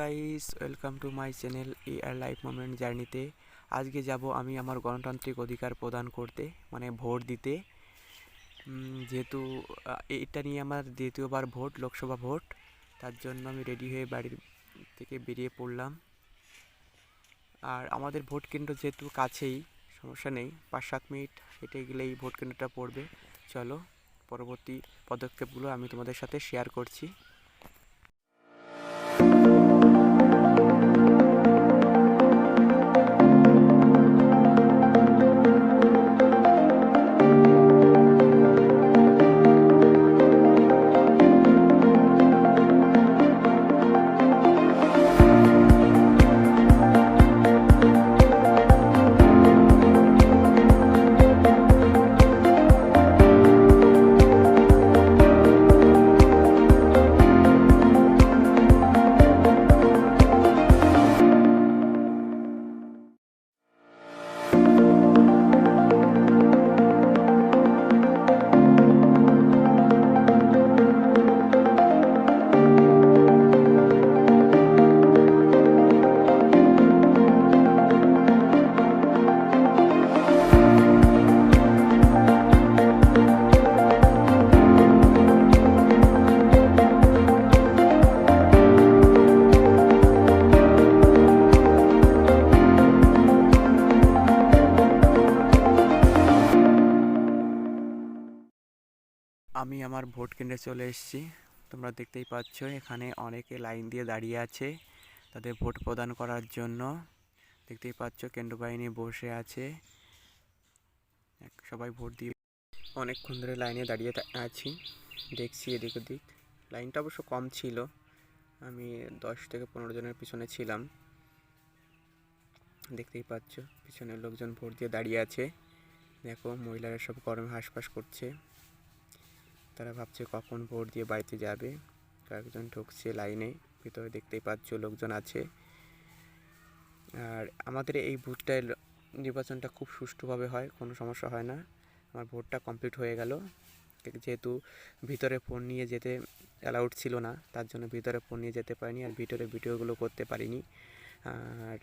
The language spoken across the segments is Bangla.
Guys welcome to my channel A R life moment জার্নিতে আজকে যাব আমি আমার গণতান্ত্রিক অধিকার প্রদান করতে মানে ভোট দিতে। যেহেতু এটা নিয়ে আমার দ্বিতীয়বার ভোট, লোকসভা ভোট। তার জন্য আমি রেডি হয়ে বাড়ির থেকে বেরিয়ে পড়লাম। আর আমাদের ভোট কেন্দ্র যেহেতু কাছেই, সমস্যা নেই পাঁচ সাত মিনিট হেঁটে গেলেই ভোট কেন্দ্রটা পড়বে। চলো, পরবর্তী পদক্ষেপগুলো আমি তোমাদের সাথে শেয়ার করছি। আমি আমার ভোট কেন্দ্রে চলে এসেছি। তোমরা দেখতেই পাচ্ছ, এখানে অনেকে লাইন দিয়ে দাঁড়িয়ে আছে তাদের ভোট প্রদান করার জন্য। দেখতেই পাচ্ছ কেন্দ্র বাহিনী বসে আছে। সবাই ভোট দিয়ে অনেকক্ষণ ধরে লাইনে দাঁড়িয়ে আছি। দেখছি এদিক ওদিক। লাইনটা অবশ্য কম ছিল। আমি দশ থেকে পনেরো জনের পিছনে ছিলাম। দেখতেই পাচ্ছ, পিছনের লোকজন ভোট দিয়ে দাঁড়িয়ে আছে। দেখো, মহিলারা সব গরমে হাঁসফাঁস করছে। তারা ভাবছে কখন ভোট দিয়ে বাড়িতে যাবে। কয়েকজন ঢুকছে লাইনে, ভিতরে দেখতেই পাচ্ছ লোকজন আছে। আর আমাদের এই বুথটায় নির্বাচনটা খুব সুষ্ঠুভাবে হয়, কোনো সমস্যা হয় না। আমার ভোটটা কমপ্লিট হয়ে গেল। যেহেতু ভিতরে ফোন নিয়ে যেতে অ্যালাউড ছিল না, তার জন্য ভিতরে ফোন নিয়ে যেতে পারিনি আর ভিতরে ভিডিওগুলো করতে পারিনি। আর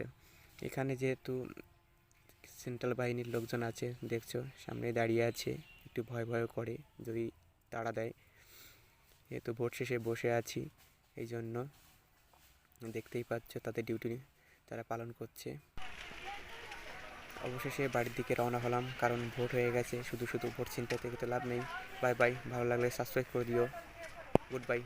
এখানে যেহেতু সেন্ট্রাল বাহিনীর লোকজন আছে, দেখছ সামনে দাঁড়িয়ে আছে, একটু ভয় ভয় করে। যদি তাড়া দেয়। যেহেতু ভোট শেষে বসে আছি এই জন্য দেখতেই পাচ্ছ তাদের ডিউটি তারা পালন করছে। অবশেষে বাড়ির দিকে রওনা হলাম, কারণ ভোট হয়ে গেছে, শুধু শুধু ভোট চিন্তা থেকে তো লাভ নেই। বাই বাই ভালো লাগলে সাবস্ক্রাইব করে দিও। Good bye